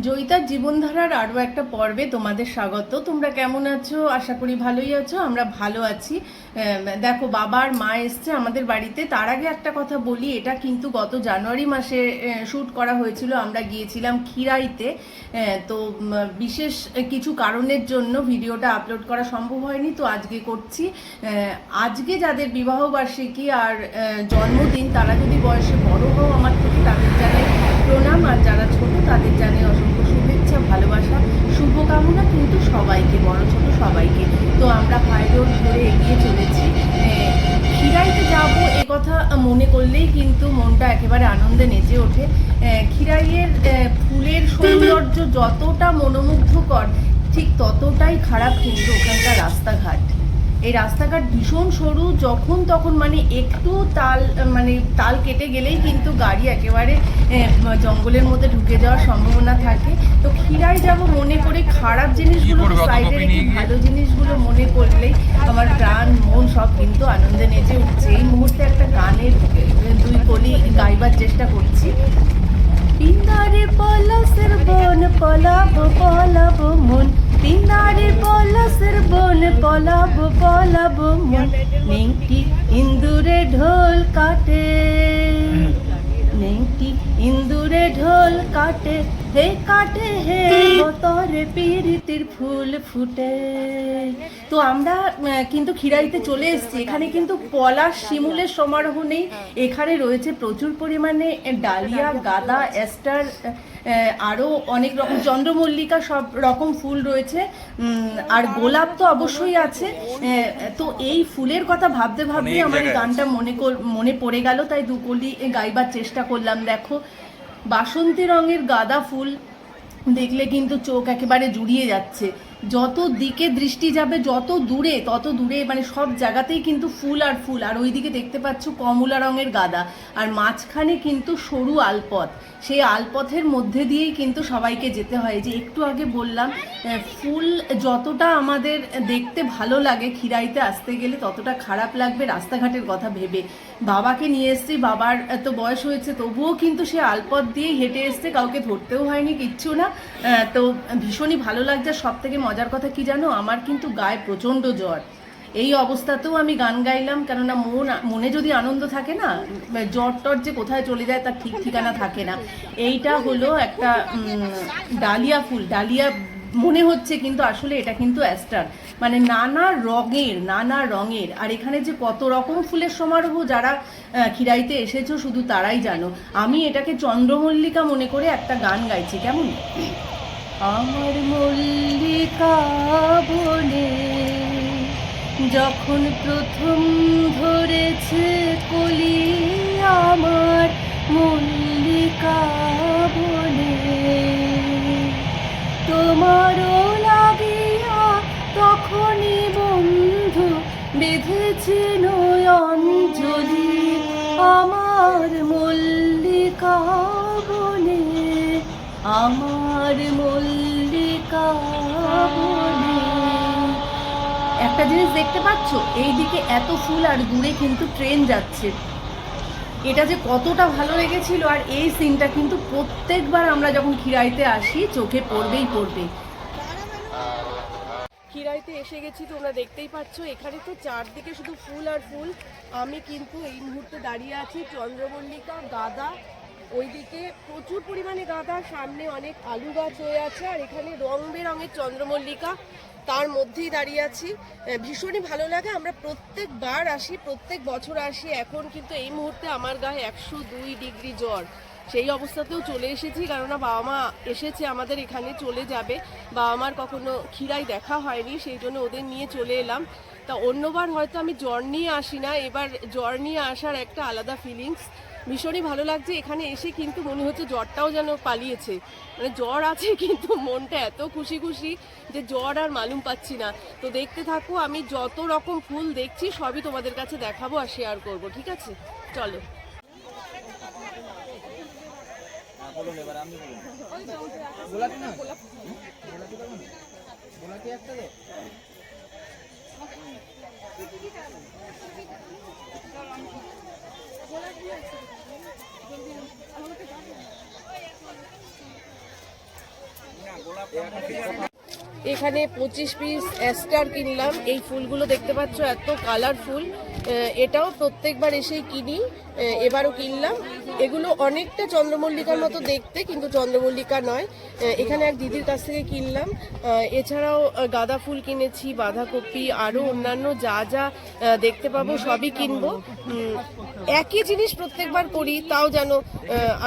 জয়িতার জীবনধারার আরও একটা পর্বে তোমাদের স্বাগত। তোমরা কেমন আছো? আশা করি ভালোই আছো, আমরা ভালো আছি। দেখো, বাবার মা এসছে আমাদের বাড়িতে। তার আগে একটা কথা বলি, এটা কিন্তু গত জানুয়ারি মাসে শ্যুট করা হয়েছিল, আমরা গিয়েছিলাম খিরাইতে। তো বিশেষ কিছু কারণের জন্য ভিডিওটা আপলোড করা সম্ভব হয়নি, তো আজকে করছি। আজকে যাদের বিবাহবার্ষিকী আর জন্মদিন, তারা যদি বয়সে বড় হও আমার থেকে, তাদের জানাই প্রণাম আর যারা ছোট তাদের জানে অসংখ্য শুভেচ্ছা, ভালোবাসা, শুভকামনা কিন্তু সবাইকে, বড় ছোট সবাইকে। তো আমরা হাই ধরে এগিয়ে চলেছি। খিরাইতে যাব এ কথা মনে করলেই কিন্তু মনটা একেবারে আনন্দে নেচে ওঠে। খিরাইয়ের ফুলের সৌন্দর্য যতটা মনোমুগ্ধকর, ঠিক ততটাই খারাপ কিন্তু ওখানকার রাস্তাঘাট। এই রাস্তাঘাট ভীষণ সরু যখন তখন মানে একটু তাল মানে তাল কেটে গেলেই কিন্তু গাড়ি একেবারে জঙ্গলের মধ্যে ঢুকে যাওয়ার সম্ভাবনা থাকে। তো খিরাই যাব মনে করে খারাপ জিনিসগুলো সাইডে রেখে ভালো জিনিসগুলো মনে করলেই আমার প্রাণ মন সব কিন্তু আনন্দে নেচে উঠছে। এই মুহূর্তে একটা গানের দুই কলি গাইবার চেষ্টা করছি। পিন্দারে পলাশের বন পলাব পলাব মন। পিন্দারে পলাব পলাব নেংটি ইন্দুরে ঢোল কাটে। নেংটি ইন্দুরে ঢোল কাটে হে কাটে হে বতরে পিরিতির ফুল ফুটে। তো আমরা কিন্তু খিরাইতে চলে এসেছি। এখানে কিন্তু পলাশ শিমুলের সমারোহ নেই। এখানে রয়েছে প্রচুর পরিমাণে ডালিয়া গাঁদা অ্যাস্টার আরও অনেক রকম চন্দ্রমল্লিকা সব রকম ফুল রয়েছে। আর গোলাপ তো অবশ্যই আছে। তো এই ফুলের কথা ভাবতে ভাবতে আমার এই গানটা মনে কর- মনে পড়ে গেল। তাই দুকলি গাইবার চেষ্টা করলাম দেখো। বাসন্তী রঙের গাঁদা ফুল দেখলে কিন্তু চোখ একেবারে জুড়িয়ে যাচ্ছে। যত দিকে দৃষ্টি যাবে, যত দূরে, তত দূরে মানে সব জায়গাতেই কিন্তু ফুল আর ফুল। আর ওইদিকে দেখতে পাচ্ছ কমলা রঙের গাদা। আর মাঝখানে কিন্তু সরু আলপথ। সেই আলপথের মধ্যে দিয়েই কিন্তু সবাইকে যেতে হয়। যে একটু আগে বললাম ফুল যতটা আমাদের দেখতে ভালো লাগে খিরাইতে আসতে গেলে, ততটা খারাপ লাগবে রাস্তাঘাটের কথা ভেবে। বাবাকে নিয়ে এসছি, বাবার এত বয়স হয়েছে, তবুও কিন্তু সে আলপথ দিয়ে হেঁটে এসছে, কাউকে ধরতেও হয়নি, কিচ্ছু না। তো ভীষণই ভালো লাগছে সব থেকে মজার কথা কি জানো? আমার কিন্তু গায়ে প্রচণ্ড জ্বর। এই অবস্থাতেও আমি গান গাইলাম, কেননা মন, মনে যদি আনন্দ থাকে না, জ্বর টর যে কোথায় চলে যায় তার ঠিক ঠিকানা থাকে না। এইটা হলো একটা ডালিয়া ফুল। ডালিয়া মনে হচ্ছে কিন্তু আসলে এটা কিন্তু অ্যাস্টার। মানে নানা রঙের নানা রঙের। আর এখানে যে কত রকম ফুলের সমারোহ যারা খিরাইতে এসেছ শুধু তারাই জানো। আমি এটাকে চন্দ্রমল্লিকা মনে করে একটা গান গাইছি, কেমন? আমার মল্লিকা বনে, যখন প্রথম ধরেছে কলি আমার মল্লিকা বনে, তোমারও লাগিয়া তখনই বন্ধু বেঁধেছিল অঞ্জলি আমার মল্লিকা বনে, আমার একটা জিনিস দেখতে পাচ্ছ? এইদিকে এত ফুল আর দূরে কিন্তু ট্রেন যাচ্ছে। এটা যে কতটা ভালো লেগেছিল, আর এই সিনটা কিন্তু প্রত্যেকবার আমরা যখন খিরাইতে আসি, চোখে পড়বেই পড়বে। খিরাইতে এসে গেছি, তোমরা দেখতেই পাচ্ছ। এখানে তো চারদিকে শুধু ফুল আর ফুল। আমি কিন্তু এই মুহূর্তে দাঁড়িয়ে আছি চন্দ্রমল্লিকা, গাঁদা ওইদিকে প্রচুর পরিমাণে গাঁদা, সামনে অনেক আলু গাছ হয়ে আছে, আর এখানে রং বেরঙের চন্দ্রমল্লিকা তার মধ্যেই দাঁড়িয়ে আছি। ভীষণই ভালো লাগে, আমরা প্রত্যেকবার আসি, প্রত্যেক বছর আসি, এখন কিন্তু এই মুহূর্তে আমার গায়ে একশো দুই ডিগ্রি জ্বর। সেই অবস্থাতেও চলে এসেছি, কেননা বাবা মা এসেছে আমাদের এখানে চলে যাবে। বাবা মার কখনো খিরাই দেখা হয়নি, সেই জন্য ওদের নিয়ে চলে এলাম। তা অন্যবার হয়তো আমি জ্বর নিয়ে আসি না, এবার জ্বর নিয়ে আসার একটা আলাদা ফিলিংস ভীষণই ভালো লাগছে এখানে এসে, কিন্তু মনে হচ্ছে জ্বরটাও যেন পালিয়েছে। মানে জ্বর আছে, কিন্তু মনটা এত খুশি খুশি যে জ্বর আর মালুম পাচ্ছি না। তো দেখতে থাকো, আমি যত রকম ফুল দেখছি, সবই তোমাদের কাছে দেখাবো আর শেয়ার করব, ঠিক আছে? চলো। এখানে পঁচিশ পিস অ্যাস্টার কিনলাম। এই ফুলগুলো দেখতে পাচ্ছ, এত কালারফুল এটাও প্রত্যেকবার এসেই কিনি। এবারও কিনলাম। এগুলো অনেকটা চন্দ্রমল্লিকার মতো দেখতে, কিন্তু চন্দ্রমল্লিকা নয়। এখানে এক দিদির কাছ থেকে কিনলাম। এছাড়াও গাঁদা ফুল কিনেছি, বাঁধাকপি, আরও অন্যান্য যা যা দেখতে পাবো, সবই কিনবো। একই জিনিস প্রত্যেকবার করি, তাও যেন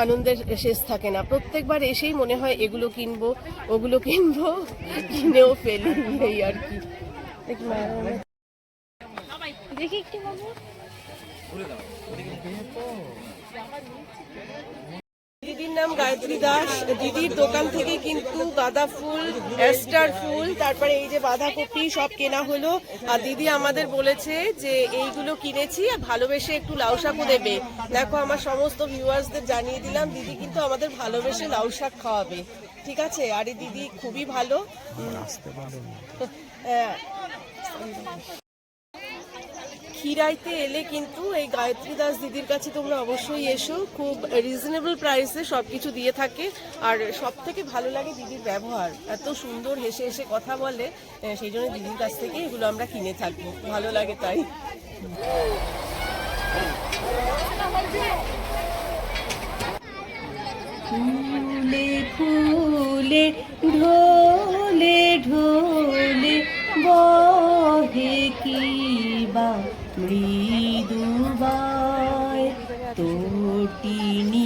আনন্দের শেষ থাকে না। প্রত্যেকবার এসেই মনে হয় এগুলো কিনবো, ওগুলো কিনবো, কিনেও ফেলি এই আর কি। দেখি একটু নাম গায়ত্রী দাস। দিদির দোকান থেকে কিন্তু গাঁদা ফুল অ্যাস্টার ফুল তারপরে এই যে বাঁধাকপি সব কেনা হলো। আর দিদি আমাদের বলেছে যে এইগুলো কিনেছি আর ভালোবেসে একটু লাউ শাকও দেবে। দেখো আমার সমস্ত ভিউয়ার্সদের জানিয়ে দিলাম দিদি কিন্তু আমাদের ভালোবেসে লাউ শাক খাওয়াবে। ঠিক আছে? আরে দিদি খুবই ভালো। হ্যাঁ খিরাইতে এলে কিন্তু এই গায়ত্রী দাস দিদির কাছে তোমরা অবশ্যই এসো। খুব রিজনেবল প্রাইসে সব কিছু দিয়ে থাকে। আর সব থেকে ভালো লাগে দিদির ব্যবহার। এত সুন্দর হেসে হেসে কথা বলে সেই জন্য দিদির কাছ থেকে এগুলো আমরা কিনে থাকি ভালো লাগে তাই। ফুলে ফুলে, ঢোলে ঢোলে, বহে কি বা মৃদুবায় তোটিনি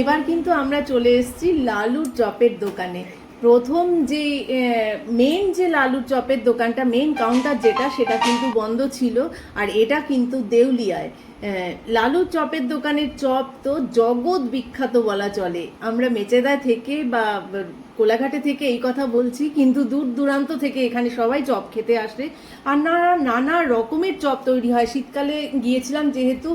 এবার কিন্তু আমরা চলে এসেছি লালুর চপের দোকানে। প্রথম যে মেন যে লালুর চপের দোকানটা মেন কাউন্টার যেটা, সেটা কিন্তু বন্ধ ছিল, আর এটা কিন্তু দেউলিয়ায়। লালু লালুর চপের দোকানের চপ তো জগৎ বিখ্যাত বলা চলে। আমরা মেচেদা থেকে বা কোলাঘাটে থেকে এই কথা বলছি, কিন্তু দূর দূরান্ত থেকে এখানে সবাই চপ খেতে আসে। আর নানা নানা রকমের চপ তৈরি হয়। শীতকালে গিয়েছিলাম যেহেতু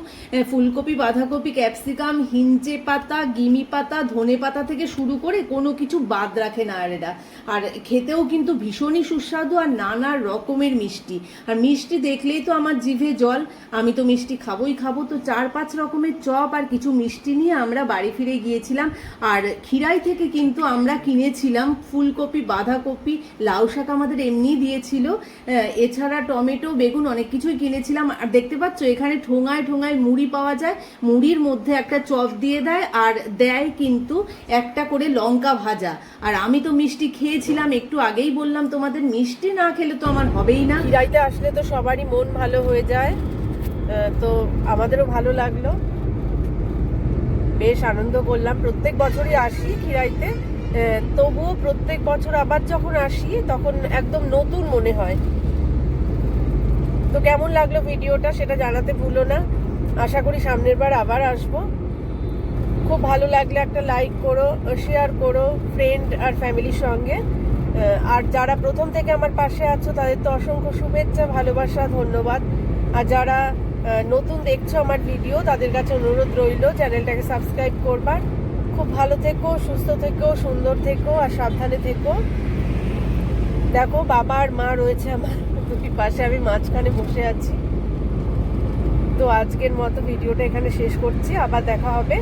ফুলকপি, বাঁধাকপি, ক্যাপসিকাম, হিঞ্চে পাতা, গিমি পাতা, ধনে পাতা থেকে শুরু করে কোনো কিছু বাদ রাখে না আর এরা। আর খেতেও কিন্তু ভীষণই সুস্বাদু আর নানা রকমের মিষ্টি। আর মিষ্টি দেখলেই তো আমার জিভে জল। আমি তো মিষ্টি খাবোই খাব। তো চার পাঁচ রকমের চপ আর কিছু মিষ্টি নিয়ে আমরা বাড়ি ফিরে গিয়েছিলাম। আর খিরাই থেকে কিন্তু আমরা কিনেছিলাম ফুলকপি, বাঁধাকপি, লাউ শাক আমাদের এমনি দিয়েছিল। এছাড়া টমেটো, বেগুন অনেক কিছুই কিনেছিলাম। আর দেখতে পাচ্ছ, এখানে ঠোঙায় ঠোঙায় মুড়ি পাওয়া যায়। মুড়ির মধ্যে একটা চপ দিয়ে দেয় আর দেয় কিন্তু একটা করে লঙ্কা ভাজা। আর আমি তো মিষ্টি খেয়েছিলাম, একটু আগেই বললাম তোমাদের, মিষ্টি না খেলে তো আমার হবেই না। খিরাইতে আসলে তো সবারই মন ভালো হয়ে যায়। তো আমাদেরও ভালো লাগল। বেশ আনন্দ করলাম। প্রত্যেক বছরই আসি খিরাইতে তবুও প্রত্যেক বছর আবার যখন আসি, তখন একদম নতুন মনে হয়। তো কেমন লাগল ভিডিওটা সেটা জানাতে ভুলো না। আশা করি সামনের বার আবার আসব। খুব ভালো লাগলে একটা লাইক করো, শেয়ার করো ফ্রেন্ড আর ফ্যামিলির সঙ্গে। আর যারা প্রথম থেকে আমার পাশে আছো, তাদের তো অসংখ্য শুভেচ্ছা, ভালোবাসা, ধন্যবাদ। আর যারা নতুন দেখছ আমার ভিডিও, তাদের কাছে অনুরোধ রইল, চ্যানেলটাকে সাবস্ক্রাইব করবার। খুব ভালো থেকো, সুস্থ থেকো, সুন্দর থেকো আর সাবধানে থেকো। দেখো, বাবা আর মা রয়েছে আমার দুই পাশে, আমি মাঝখানে বসে আছি। তো আজকের মতো ভিডিওটা এখানে শেষ করছি, আবার দেখা হবে।